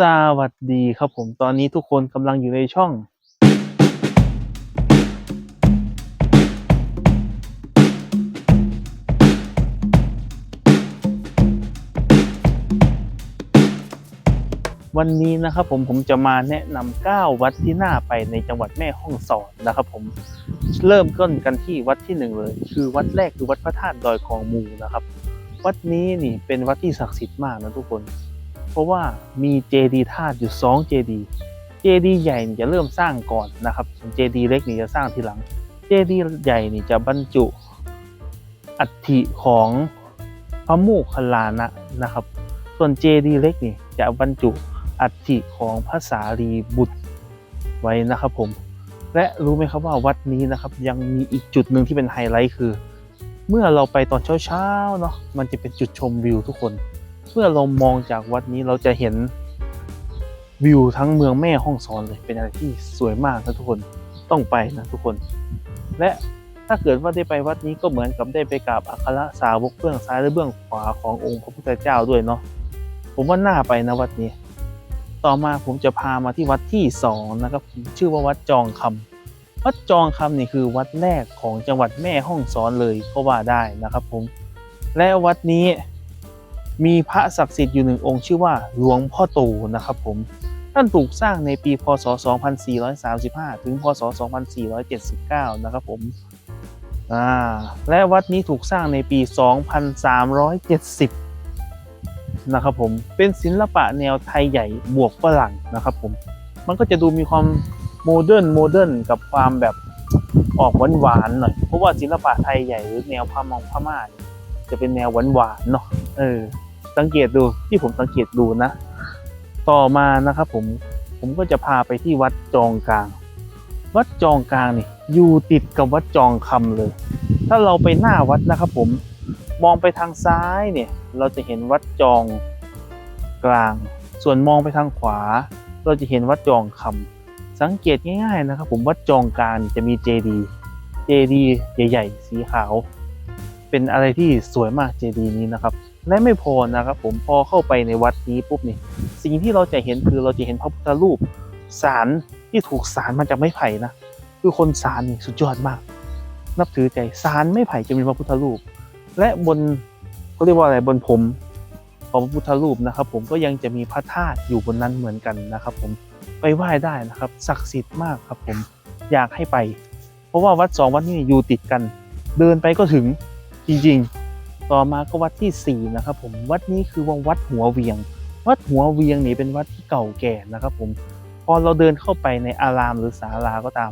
สวัสดีครับผมตอนนี้ทุกคนกำลังอยู่ในช่อง วันนี้นะครับผมผมจะมาแนะนำ9วัดที่น่าไปในจังหวัดแม่ฮ่องสอนนะครับผมเริ่มต้นกันที่วัดที่หนึ่งเลย คือวัดแรกคือวัดพระธาตุดอยคองมูนะครับ วัดนี้นี่เป็นวัดที่ศักดิ์สิทธิ์มากนะทุกคน เพราะว่ามีเจดีย์ธาตุอยู่2เจดีย์เจดีย์ใหญ่จะเริ่มสร้างก่อนนะครับส่วนเจดีย์เล็กนี่จะสร้างทีหลังเจดีย์ใหญ่นี่จะบรรจุอัฐิของพระโมคคัลลานะนะครับ ส่วนเจดีย์เล็กนี่จะบรรจุอัฐิของพระสารีบุตรไว้นะครับผม และรู้ไหมครับว่าวัดนี้นะครับยังมีอีกจุดหนึ่งที่เป็นไฮไลท์คือ เมื่อเราไปตอนเช้าๆเนาะมันจะเป็นจุดชมวิวทุกคน เมื่อเรามองจากวัดนี้เราจะเห็นวิวทั้งเมืองแม่ห้องสอนเลยเป็นอะไรที่สวยมากนะทุกคนต้องไปนะทุกคน และถ้าเกิดว่าได้ไปวัดนี้ก็เหมือนกับได้ไปกราบอัครสาวกเบื้องซ้ายและเบื้องขวาขององค์พระพุทธเจ้าด้วยเนาะผมว่าน่าไปนะวัดนี้ ต่อมาผมจะพามาที่วัดที่สองนะครับชื่อว่าวัดจองคำวัดจองคำนี่คือวัดแรกของจังหวัดแม่ห้องสอนเลยก็ว่าได้นะครับผมและวัดนี้ มีพระศักดิ์สิทธิ์อยู่หนึ่งองค์ชื่อว่าหลวงพ่อโตนะครับผมท่านถูกสร้างในปีพศ 2435 ถึงพศ 2479 นะครับผมและวัดนี้ถูกสร้างในปี 2370 นะครับผม เป็นศิลปะแนวไทยใหญ่บวกฝรั่งนะครับผม มันก็จะดูมีความโมเดิร์นโมเดิร์นกับความแบบออกหวานๆหน่อย เพราะว่าศิลปะไทยใหญ่หรือแนวพมองพม่าเนี่ย จะเป็นแนวหวานๆเนาะเออ สังเกตดูที่ผมสังเกตดูนะ ต่อมานะครับผมผมก็จะพาไปที่วัดจองกลาง วัดจองกลางนี่อยู่ติดกับวัดจองคำเลย ถ้าเราไปหน้าวัดนะครับผมมองไปทางซ้ายเนี่ย เราจะเห็นวัดจองกลาง ส่วนมองไปทางขวา เราจะเห็นวัดจองคำสังเกตง่ายๆนะครับผมวัดจองกลางจะมีเจดีเจดีใหญ่ ๆ สีขาว เป็นอะไรที่สวยมากเจดีย์นี้นะครับ และไม่พอนะครับผมพอเข้าไปในวัดนี้ปุ๊บนี่สิ่งที่เราจะเห็นคือเราจะเห็นพระพุทธรูปสารที่ถูกสารมาจากไม้ไผ่นะคือคนสารนี่สุดยอดมาก นับถือใจสารไม้ไผ่จะมีพระพุทธรูป และบนเขาเรียกว่าอะไรบนผมของพระพุทธรูปนะครับ ผมก็ยังจะมีพระธาตุอยู่บนนั้นเหมือนกันนะครับ ผมไปไหว้ได้นะครับศักดิ์สิทธิ์มากครับผมอยากให้ไป เพราะว่าวัดสองวัดนี้อยู่ติดกัน เดินไปก็ถึง จริงๆ ต่อมาก็วัดที่ 4 นะครับผมวัดนี้คือว่าวัดหัวเวียง วัดหัวเวียงนี่เป็นวัดที่เก่าแก่นะครับผมพอเราเดินเข้าไปในอารามหรือศาลาก็ตาม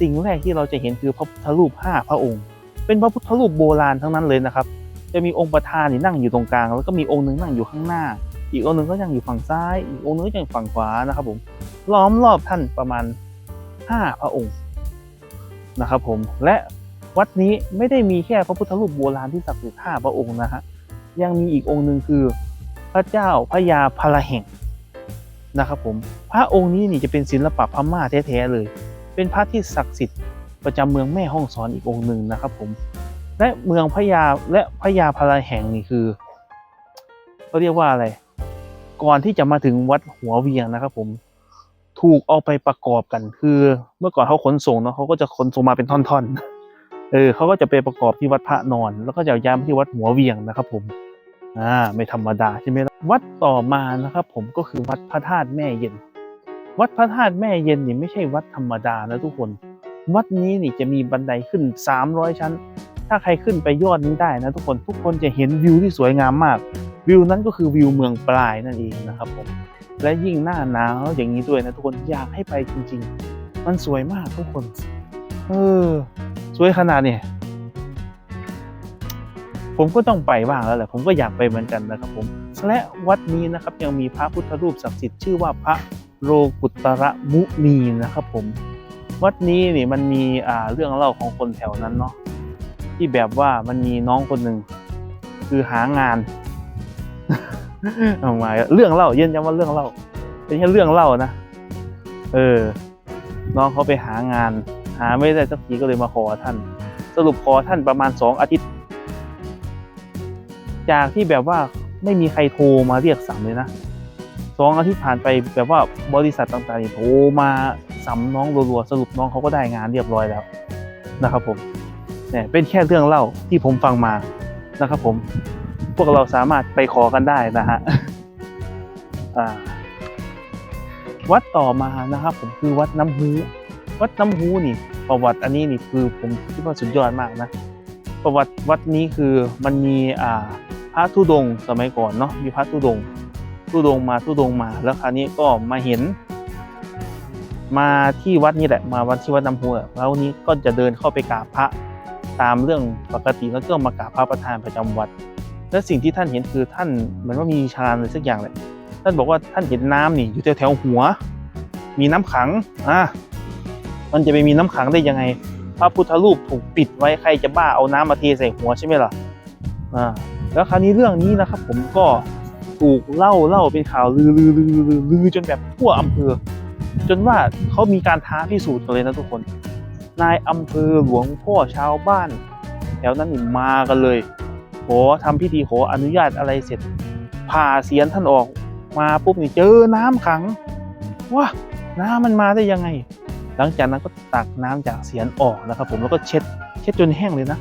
สิ่งแรกที่เราจะเห็นคือพระพุทธรูป 5 พระองค์ เป็นพระพุทธรูปโบราณทั้งนั้นเลยนะครับจะมีองค์ประธานนี่นั่งอยู่ตรงกลาง แล้วก็มีองค์หนึงนั่งอยู่ข้างหน้า อีกองค์หนึงก็ยังอยู่ฝั่งซ้าย อีกองค์นึงก็ยังฝั่งขวานะครับผมล้อมรอบท่านประมาณ 5 พระองค์นะครับผมและ วัดนี้ไม่ได้มีแค่พระพุทธรูปโบราณที่ศักดิ์สิทธิ์ห้าพระองค์นะฮะยังมีอีกองค์หนึ่งคือพระเจ้าพระยาพลาแห่งนะครับผมพระองค์นี้นี่จะเป็นศิลปะพม่าแท้ๆเลย เป็นพระที่ศักดิ์สิทธิ์ประจำเมืองแม่ฮ่องสอนอีกองค์หนึ่งนะครับผมและเมืองพระยาและพระยาพลาแห่งนี่คือเขาเรียกว่าอะไรก่อนที่จะมาถึงวัดหัวเวียงนะครับผมถูกเอาไปประกอบกันคือเมื่อก่อนเขาขนส่งเนาะเขาก็จะขนส่งมาเป็นท่อนๆ เออเขาก็จะไปประกอบที่วัดพระนอน แล้วก็จะย้ายมาที่วัดหัวเวียงนะครับ ผมอ่าไม่ธรรมดาใช่ไหมวัดต่อมานะครับ ผมก็คือวัดพระธาตุแม่เย็น วัดพระธาตุแม่เย็นนี่ไม่ใช่วัดธรรมดานะทุกคน วัดนี้นี่จะมีบันไดขึ้น 300 ชั้น ถ้าใครขึ้นไปยอดนี้ได้นะทุกคนทุกคนจะเห็นวิวที่สวยงามมาก วิวนั้นก็คือวิวเมืองปลายนั่นเองนะครับผมและยิ่งหน้าหนาวอย่างนี้ด้วยนะทุกคนอยากให้ไปจริง ๆ มันสวยมากทุกคน เออ สวยขนาดเนี่ยผมก็ต้องไปบ้างแล้วแหละผมก็อยากไปเหมือนกันนะครับผมและวัดนี้นะครับยังมีพระพุทธรูปศักดิ์สิทธิ์ชื่อว่าพระโลกุตระมุนีนะครับผมวัดนี้นี่มันมีอ่าเรื่องเล่าของคนแถวนั้นเนาะที่แบบว่ามันมีน้องคนหนึ่งคือหางานเอามาเรื่องเล่าเย็นจำว่าเรื่องเล่าเป็นแค่เรื่องเล่านะ เออ น้องเขาไปหางาน หาไม่ได้สักทีก็เลยมาขอท่าน สรุปขอท่านประมาณสองอาทิตย์ จากที่แบบว่าไม่มีใครโทรมาเรียกสั่งเลยนะสองอาทิตย์ผ่านไปแบบว่าบริษัทต่างๆโทรมาสัมน้องรัวๆสรุปน้องเขาก็ได้งานเรียบร้อยแล้วนะครับผมเนี่ยเป็นแค่เรื่องเล่าที่ผมฟังมานะครับผม พวกเราสามารถไปขอกันได้นะฮะวัดต่อมานะครับผมคือวัดน้ำฮู วัดน้ำฮูนี่ประวัติอันนี้นี่คือผมคิดว่าสุดยอดมากนะ ประวัติวัดนี้คือมันมีอ่าพระธุดงสมัยก่อนเนาะมีพระธุดงธุดงมาธุดงมา แล้วคราวนี้ก็มาเห็น มาที่วัดนี่แหละ มาวัดที่วัดน้ำพุอะแล้วนี้ก็จะเดินเข้าไปกราบพระตามเรื่องปกติแล้วก็มากราบพระประธานประจำวัด และสิ่งที่ท่านเห็นคือท่านเหมือนว่ามีฌานอะไรสักอย่างแหละท่านบอกว่าท่านเห็นน้ำนี่อยู่แถวแถวหัว มีน้ำขังอะ มันจะไปมีน้ำขังได้ยังไง พระพุทธรูปถูกปิดไว้ใครจะบ้าเอาน้ำมาเทใส่หัวใช่ไหมล่ะอ่าแล้วคราวนี้เรื่องนี้นะครับ ผมก็ถูกเล่าเล่าเป็นข่าวลือลือลือลือลือจนแบบทั่วอำเภอ จนว่าเขามีการท้าพิสูจน์กันเลยนะทุกคน นายอำเภอหลวงพ่อชาวบ้าน แถวนั้นนี่มากันเลยขอทำพิธีขออนุญาตอะไรเสร็จผ่าเสียนท่านออกมาปุ๊บนี่เจอน้ำขังว้าน้ำมันมาได้ยังไง หลังจากนั้นก็ตักน้ำจากเสียนออกนะครับ ผมแล้วก็เช็ดเช็ดจนแห้งเลยนะ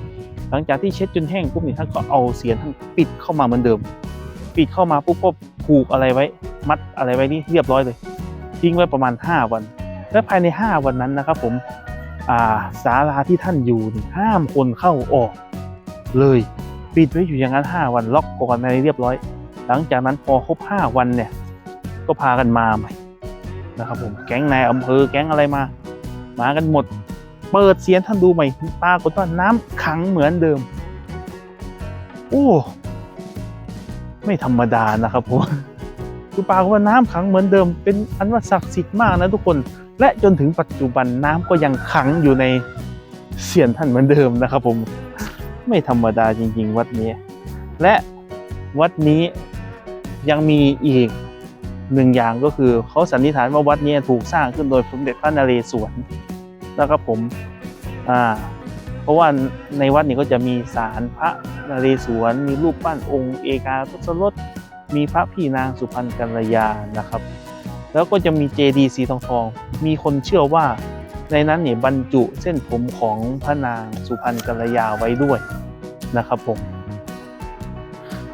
หลังจากที่เช็ดจนแห้งปุ๊บนี่ท่านก็เอาเสียนท่านปิดเข้ามาเหมือนเดิม ปิดเข้ามาปุ๊บก็ผูกอะไรไว้ มัดอะไรไว้นี่เรียบร้อยเลย ทิ้งไว้ประมาณ 5 วัน และภายใน 5 วันนั้นนะครับ ผมาศาลาที่ท่านอยู่ห้ามคนเข้าออก เลยปิดไว้อยู่อย่างนั้น 5 วันล็อกก่อนอะไรเรียบร้อย หลังจากนั้นพอครบ 5 วันเนี่ยก็พากันมาใหม่นะครับผมแก๊งนายอำเภอแก๊งอะไรมา มากันหมด เปิดเสียนท่านดูใหม่ปรากฏว่าน้ำขังเหมือนเดิม โอ้ไม่ธรรมดานะครับผมคือปรากฏว่าน้ำขังเหมือนเดิม เป็นอันว่าศักดิ์สิทธิ์มากนะทุกคน และจนถึงปัจจุบันน้ำก็ยังขังอยู่ในเสียนท่านเหมือนเดิมนะครับผมไม่ธรรมดาจริง ๆ วัดนี้ และวัดนี้ยังมีอีก หนึ่งอย่างก็คือเขาสันนิษฐานว่าวัดนี้ถูกสร้างขึ้นโดยสมเด็จพระนเรศวรนะครับผมอ่าเพราะว่าในวัดนี้ก็จะมีศาลพระนเรศวรมีรูปปั้นองค์เอกาทศรถมีพระพี่นางสุพรรณกัลยานะครับ แล้วก็จะมีเจดีย์สีทองทอง มีคนเชื่อว่าในนั้นเนี่ยบรรจุเส้นผมของพระนางสุพรรณกัลยาไว้ด้วยนะครับผม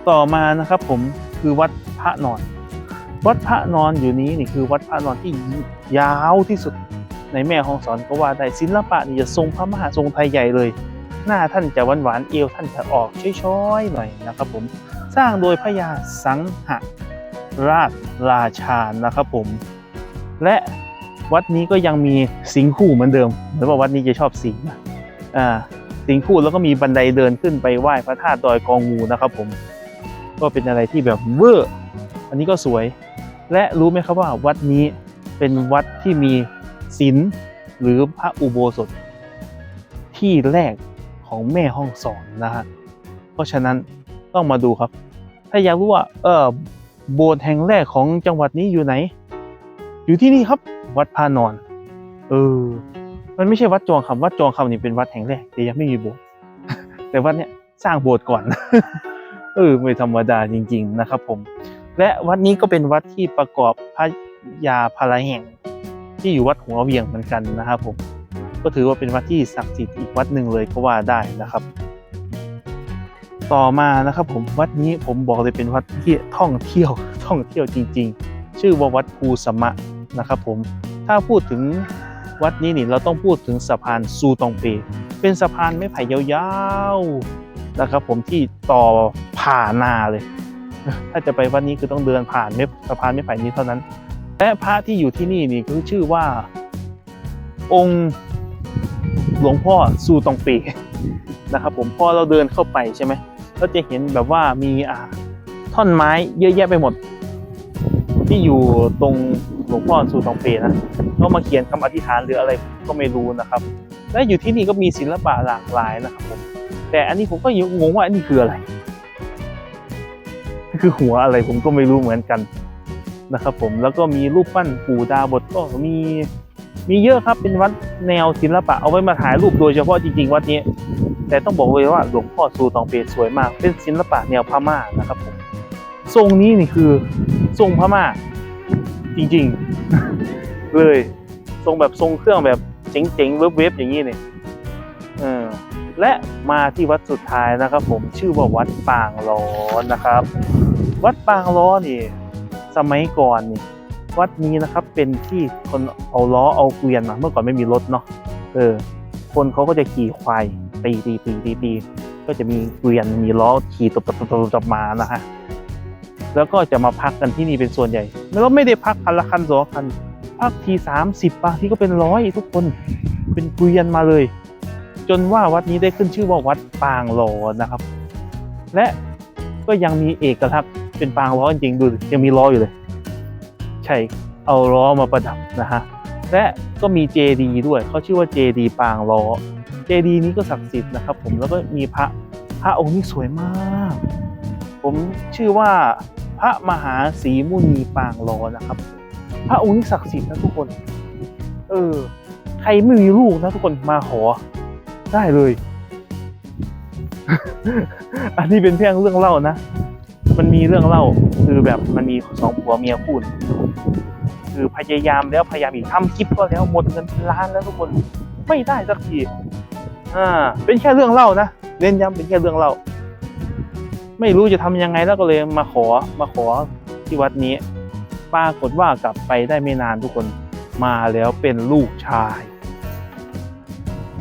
ต่อมานะครับผมคือวัดพระนอน วัดพระนอนอยู่นี้นี่คือวัดพระนอนที่ยาวที่สุดในแม่ห้องสอนก็ว่าได้ศิลปะนี่จะทรงพระมหาทรงไทยใหญ่เลย หน้าท่านจะหวานหวานๆเอวท่านจะออกช้อยๆหน่อยนะครับผมสร้างโดยพระยาสังหราชราชานะครับผม และวัดนี้ก็ยังมีสิงคู่เหมือนเดิมเหมือนว่าวัดนี้จะชอบสิงนะอ่าสิงคู่แล้วก็มีบันไดเดินขึ้นไปไหว้พระธาตุดอยกองงูนะครับผม ก็เป็นอะไรที่แบบเวอร์ อันนี้ก็สวย และรู้ไหมครับว่าวัดนี้เป็นวัดที่มีศิลป์หรือพระอุโบสถ ที่แรกของแม่ห้องสอนนะฮะ เพราะฉะนั้นต้องมาดูครับ ถ้าอยากรู้ว่าเออโบสถ์แห่งแรกของจังหวัดนี้อยู่ไหน อยู่ที่นี่ครับวัดพานอน เออ มันไม่ใช่วัดจองคำวัดจองคำนี่เป็นวัดแห่งแรกแต่ยังไม่มีโบสถ์แต่วัดเนี้ยสร้างโบสถ์ก่อน เออไม่ธรรมดาจริง ๆ นะครับผม และวัดนี้ก็เป็นวัดที่ประกอบพระยาพาราแห่ง ที่อยู่วัดหัวเวียงเหมือนกันนะครับผมก็ถือว่าเป็นวัดที่ศักดิ์สิทธิ์อีกวัดหนึ่งเลยก็ว่าได้นะครับ ต่อมานะครับผมวัดนี้ผมบอกเลยเป็นวัดที่ท่องเที่ยวท่องเที่ยวจริง ๆ ชื่อว่าวัดภูสมะนะครับผมถ้าพูดถึงวัดนี้นี่เราต้องพูดถึงสะพานซูตองเป เป็นสะพานไม้ไผ่ยาวๆนะครับผมที่ต่อผ่านาเลย ถ้าจะไปวัดนี้คือต้องเดินผ่านไม้สะพานไม้ไผ่นี้เท่านั้น และพระที่อยู่ที่นี่นี่คือชื่อว่า องค์หลวงพ่อซูตองเปนะครับ ผมพอเราเดินเข้าไปใช่ไหมก็จะเห็นแบบว่ามีอ่าท่อนไม้เยอะแยะไปหมด ที่อยู่ตรงหลวงพ่อซูตองเปนะก็มาเขียนคำอธิษฐานหรืออะไรก็ไม่รู้นะครับ และอยู่ที่นี่ก็มีศิลปะหลากหลายนะครับผมแต่อันนี้ผมก็ยังงงว่าอันนี้คืออะไร คือหัวอะไรผมก็ไม่รู้เหมือนกันนะครับ ผมแล้วก็มีรูปปั้นปู่ดาบทก็มีมีเยอะครับเป็นวัดแนวศิลปะเอาไว้มาถ่ายรูปโดยเฉพาะจริงๆ วัดนี้แต่ต้องบอกเลยว่าหลวงพ่อซูตองเปสวยมาก เป็นศิลปะแนวพม่านะครับผมทรงนี้นี่คือทรงพม่า จริงๆ เลย ทรงแบบทรงเครื่องแบบเจ๋งๆเว็บๆอย่างนี้เนี่ยเออ และมาที่วัดสุดท้ายนะครับ ผมชื่อว่าวัดปางล้อนะครับ วัดปางล้อนี่สมัยก่อนนี่วัดนี้นะครับเป็นที่คนเอาล้อเอาเกวียนมาเมื่อก่อนไม่มีรถเนาะเออ คนเขาก็จะขี่ควายตีตีตีตีตีก็จะมีเกวียนมีล้อขี่ตบตบตบตบมานะฮะแล้วก็จะมาพักกันที่นี่เป็นส่วนใหญ่แล้วไม่ได้พักคันละคันสองคันพักทีสามสิบบางทีก็เป็นร้อยทุกคนเป็นเกวียนมาเลย จนว่าวัดนี้ได้ขึ้นชื่อว่าวัดปางล้อนะครับ และก็ยังมีเอกลักษณ์เป็นปางล้อจริงดูยังมีล้ออยู่เลย ใช่เอาล้อมาประดับนะฮะและก็มีเจดีด้วยเขาชื่อว่าเจดีปางล้อเจดีนี้ก็ศักดิ์สิทธิ์นะครับ ผมแล้วก็มีพระพระองค์นี้สวยมาก ผมชื่อว่าพระมหาศรีมุนีปางล้อนะครับ พระองค์นี้ศักดิ์สิทธิ์นะทุกคน เออ ใครไม่มีลูกนะทุกคนมาขอ ได้เลย อันนี้เป็นเพียงเรื่องเล่านะ มันมีเรื่องเล่าคือแบบมันมีสองผัวเมียคู่คือพยายามแล้วพยายามอีกทำคลิปก็แล้วหมดเงินเป็นล้านแล้วทุกคนไม่ได้สักทีอ่าเป็นแค่เรื่องเล่านะเน้นย้ำเป็นแค่เรื่องเล่า ไม่รู้จะทำยังไงแล้วก็เลยมาขอมาขอที่วัดนี้ ปรากฏว่ากลับไปได้ไม่นานทุกคนมาแล้วเป็นลูกชาย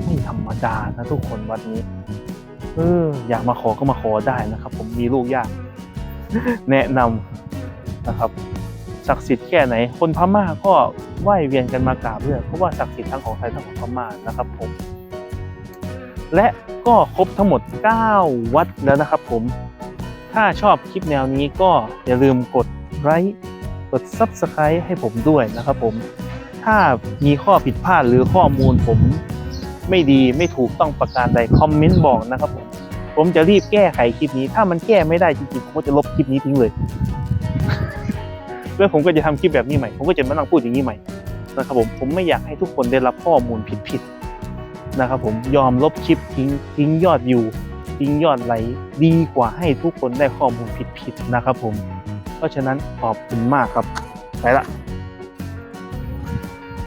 ไม่ธรรมดานะทุกคนวัดนี้ เออ อยากมาขอก็มาขอได้นะครับ ผมมีลูกยาก แนะนำนะครับศักดิ์สิทธิ์แค่ไหน คนพม่าก็ไหว้เวียนกันมากราบเพื่อเพราะว่าศักดิ์สิทธิ์ทั้งของไทยทั้งของพม่านะครับผม และก็ครบทั้งหมด 9 วัดแล้วนะครับผม ถ้าชอบคลิปแนวนี้ก็อย่าลืมกดไลค์กด Subscribe ให้ผมด้วยนะครับผม ถ้ามีข้อผิดพลาดหรือข้อมูลผม ไม่ดีไม่ถูกต้องประการใดคอมเมนต์บอกนะครับผมผมจะรีบแก้ไขคลิปนี้ ถ้ามันแก้ไม่ได้จริงๆผมก็จะลบคลิปนี้ทิ้งเลย แล้วผมก็จะทำคลิปแบบนี้ใหม่ ผมก็จะมานั่งพูดอย่างนี้ใหม่นะครับผมผมไม่อยากให้ทุกคนได้รับข้อมูลผิดๆนะครับผมยอมลบคลิปทิ้งทิ้งยอดวิวทิ้งยอดไลค์ดีกว่าให้ทุกคนได้ข้อมูลผิดๆนะครับผม เพราะฉะนั้นขอบคุณมากครับ ไปละ